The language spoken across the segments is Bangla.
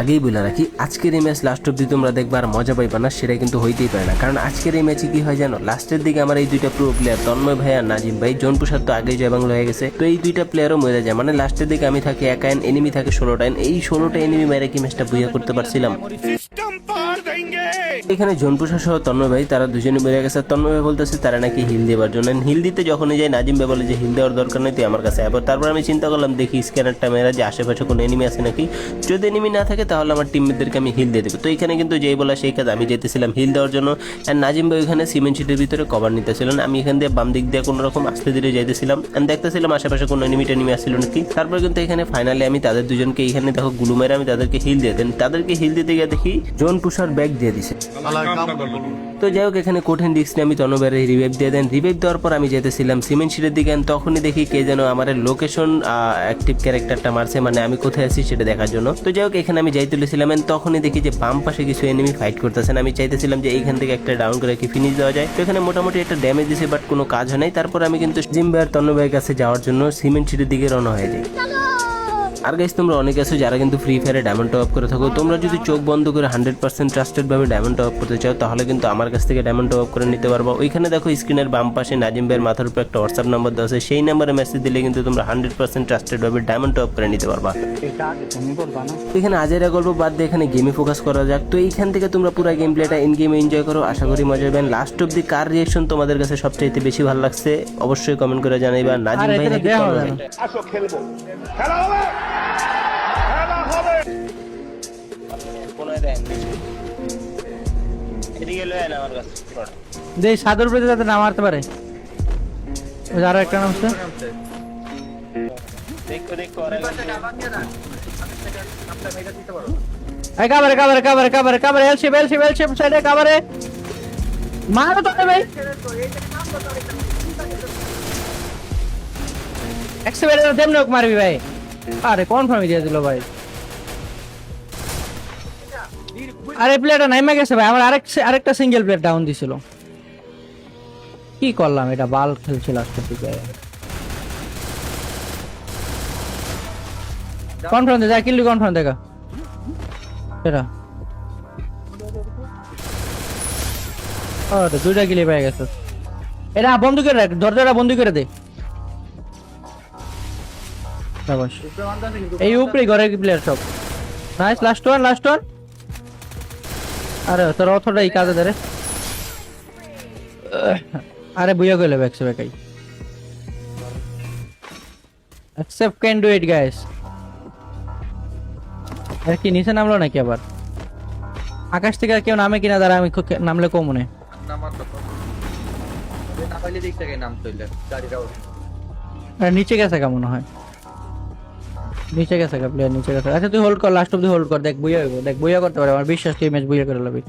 আগেই বলে রাখি, আজকের এই ম্যাচ লাস্ট অব্দি তোমরা দেখবার আর মজা পাইবা না, সেটা কিন্তু হইতেই পারে না। কারণ আজকের এই ম্যাচে কি হয় জানো? লাস্টের দিকে আমার এই দুইটা প্রো প্লেয়ার তন্ময় ভাই আর নাজিম ভাই জন প্রসাদ তো আগেই জয় বাংলা হয়ে গেছে। তো এই দুইটা প্লেয়ারও মরে যায়। মানে লাস্টের দিকে আমি থাকি এক আইন এনিমি থাকে ষোলোটা এন এই ষোলোটা এনিমি মেরে কি ম্যাচটা বুঝা করতে পারছিলাম? এখানে জনপ্রসাদ সহ তন্ময় ভাই, তারা দুজনে বেড়ে গেছে। তন্ময় ভাই বলতেছে, তারা নাকি হিল দেওয়ার জন্য হিল দিতে যখনই যাই, নাজিম ভাই বলে যে, হিল দেওয়ার দরকার নেই, তুই আমার কাছে আবার তারপর আমি চিন্তা করলাম, দেখি স্ক্যানারটা মেরা যে আশেপাশে কোনো এনিমি আছে নাকি? যদি এনিমি না থাকে, তাহলে আমার টিমমেটদেরকে আমি হিল দিয়ে দেবো। তো এখানে কিন্তু যেই বলা সেই কাজ আমি যেতেছিলাম হিল দেওয়ার জন্য। আর নাজিম ভাই ওখানে সিমেন্ট শিটের ভিতরে কভার নিতেছিলেন আমি এখান দিয়ে বাম দিক দিয়ে কোনো রকম আস্তে ধীরে যাইতেছিলাম। অ্যান্ড দেখতেছিলাম আশেপাশে কোনো এনিমি টেনিমি আসছিল নাকি? তারপর কিন্তু এখানে ফাইনালি আমি তাদের দুজনকে এখানে দেখো গুলু মেরে আমি তাদেরকে হিল দিয়ে দেন তাদেরকে হিল দিতে গিয়ে দেখি জোন পুষার ব্যাগ দিয়ে দিছে। তো যাই হোক এখানে কঠিন রিস্ক নিয়ে আমি তনবের রিভাইভ দিয়ে দেন। রিভাইভ দেওয়ার পর আমি যেতেছিলাম সিমেন্ট শিটের দিকে তখনই দেখি কে যেন আমার লোকেশন অ্যাক্টিভ ক্যারেক্টারটা মারছে। মানে আমি কোথায় আছি সেটা দেখার জন্য। তো যাই হোক এখানে আমি যাই তুলেছিলাম তখনই দেখি যে বাম পাশে কিছু এনিমি ফাইট করতেছেন আমি চাইতেছিলাম যে এইখান থেকে একটা ডাউন করে কি ফিনিশ দেওয়া যায়। তো এখানে মোটামুটি একটা ড্যামেজ দিছে বাট কোনো কাজ হয় নাই। তারপর আমি কিন্তু জিম ভাইয়ের তন্নবের কাছে যাওয়ার জন্য সিমেন্ট শিটের দিকে রওনা হয়ে যাই। আর গাইস তোমরা অনেক আছো যারা কিন্তু ফ্রি ফায়ারে ডায়মন্ড টপ করে থাকো। তোমরা যদি চোখ বন্ধ করে হান্ড্রেড পার্সেন্ট ট্রাস্টেড ভাবে ডায়মন্ড টপ করতে চাও তাহলে কিন্তু আমার কাছ থেকে ডায়মন্ড টপ করে নিতে পারব। ওইখানে দেখো স্ক্রিনের বাম পাশে নাজিম ভাইয়ের মাথার উপর একটা হোয়াটসঅ্যাপ নাম্বার দেওয়া আছে। সেই নাম্বারে মেসেজ দিলে কিন্তু তোমরা হান্ড্রেড পার্সেন্ট ট্রাস্টেড ভাবে ডায়মন্ড টপ করে নিতে পারবা। এখানে আজেরা গল্প বাদ দিয়ে এখানে গেমে ফোকাস করা যাক। তো এইখান থেকে তোমরা পুরো গেম প্লেটা ইন গেমে এনজয় করো। আশা করি মজা পাবেন লাস্ট অব্দি কার রিয়েকশন তোমাদের কাছে সবচাইতে বেশি ভালো লাগছে অবশ্যই কমেন্ট করে জানাইবা। নাজিম ভাই নাকি আসো খেলব। খেলা হবে! যে সাদর পেতে যাতে না মারতে পারে। ওই আরও একটা নাম আছে এই কাবারে কাবারে কাবারে কাবারে কাবারে এলসি এলসি এলসি সাইডে কাবারে। মারো তো ভাই। এক্সপেরিয়েন্স দেমনে হোক মারবি ভাই। আরে কনফার্ম দিয়ে দিল ভাই। আরে প্লেয়ারটা নাইমা গেছে ভাই আমার আরেক আরেকটা সিঙ্গেল প্লেয়ার ডাউন দিছিল। কি করলাম এটা? বাল খেলছিল আজকের দিকে কনফার্ম দে, যা, কিল্লি কনফার্ম দেখা। এটা। তো দুইটা কিলি পেয়ে গেছে। এটা বন্ধ করে রাখ, দরজাটা বন্ধ করে দে। এই উপরে ঘরে প্লেয়ার সব। Nice last one last one আরে তোর অথটা এই কাজে ধরে আরে বুঝা গেলে ব্যাকসে ব্যাকাই accept can do it guys আর কি নিচে নামলো নাকি আবার? আকাশ থেকে আর কেউ নামে কিনা দাঁড়া আমি নামলে কম মনে নামাইলে দিক থেকে নাম চলে গাড়িটা উঠে আর নিচে গেছে কেমন হয়। নিচে গেছে প্লেয়ার নিচে গেছে। আচ্ছা তুই হোল্ড কর লাস্ট অব্দি হোল্ড কর, দেখ বুঝা হইব, দেখ বুঝা করতে পারে, আমার বিশ্বাস তুই ম্যাচ বুঝা করে লবি।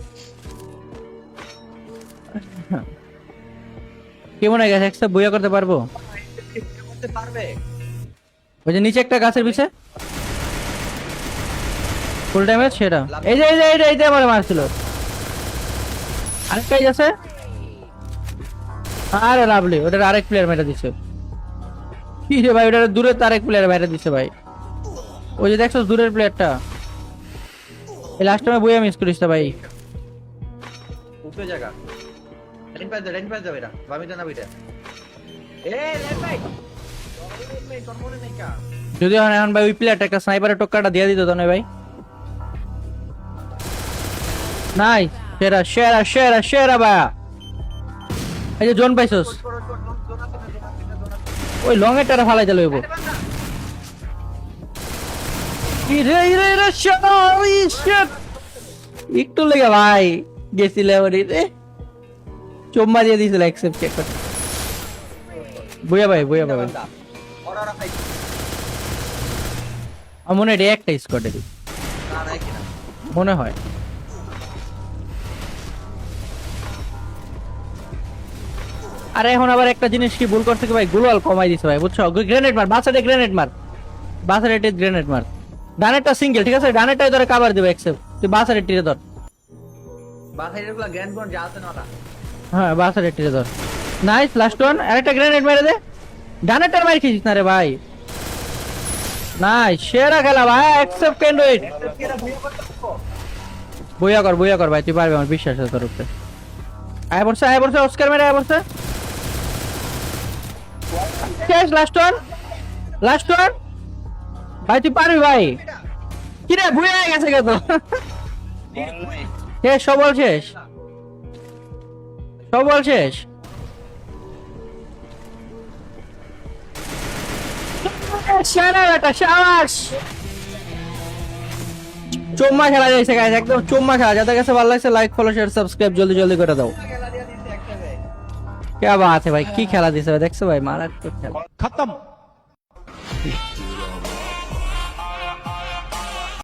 কি মনে গেছে? একটা বুঝা করতে পারব? ওই যে নিচে একটা গাছের পিছে। ফুল ড্যামেজ সেটা। এই যে এই যে এই যে এই যে, আমার মারছিল। আরেকটাই আছে। আরে লাভলি, ওটার আরেক প্লেয়ার মেরে দিছে। কি রে ভাই, ওটার দূরে তো আরেক প্লেয়ার মেরে দিছে ভাই। ওই যে দেখছ দূরের প্লেয়ারটা এই লাস্ট টাইমে বইয়া মিস করিস তো ভাই। উঠবে জায়গা। রেন পাস রেন পাস যাবে না বামিটা না বিটা এ লেফট ভাই যদি এখন এখন ভাই ওই প্লেয়ারটা একটা স্নাইপারের টক্কাটা দিয়ে দিত তো নয় ভাই। নাই সেরা সেরা সেরা সেরা ভাইয়া। এই যে জোন পাইছস। ওই লং এরটা ফালাই দিল হইব ইরে ইরে ইরে শিট একটু লেগে ভাই গেছিলে ওরে রে চম্মা দিয়ে দিছিল অ্যাকসেপ্ট চেক করে বুয়া ভাই বুয়া ভাই আমার মনে হয় একটা স্কোয়াডেরই না মনে হয়। আরে, এখন আবার একটা জিনিস কি ভুল করছে কি ভাই? গ্লোয়াল কমাই দিছে ভাই, বুঝছ? গ্রেনেড মার বাসারে গ্রেনেড মার। বাসারে গ্রেনেড মার। ডানেরটা সিঙ্গেল ঠিক আছে? ডানেরটাই ধরে কাভার দিবে এক্সেপ্ট তুই বাসারে টিরে ধর। গুলা না হ্যাঁ বাসারে টিরে ধর। নাইস লাস্ট ওয়ান আরেকটা গ্রেনেড মেরে দে। ডানেরটার মার খেয়েছিস না রে ভাই? নাই সেরা খেলা ভাই অ্যাকসেপ্ট ক্যান ডু ইট বইয়া কর বইয়া কর ভাই তুই পারবি আমার বিশ্বাস আছে তোর উপরে। আয় পড়ছে আয় পড়ছে অস্কার মেরে আয় পড়ছে। শেষ লাস্ট ওয়ান লাস্ট ওয়ান ভাই তুই পারবি ভাই কি রে ভুয়ে হয়ে গেছে কত শেষ সবল শেষ সবল শেষ সেরা বেটা সাবাস চুম্মা খেলা যাইছে গাইস একদম চুম্মা খেলা যাদের কাছে ভালো লাগছে লাইক ফলো শেয়ার সাবস্ক্রাইব জলদি জলদি করে দাও কে বাত है ভাই কি খেলা দিছে ভাই দেখছো ভাই মারাত্মক খেলা खत्म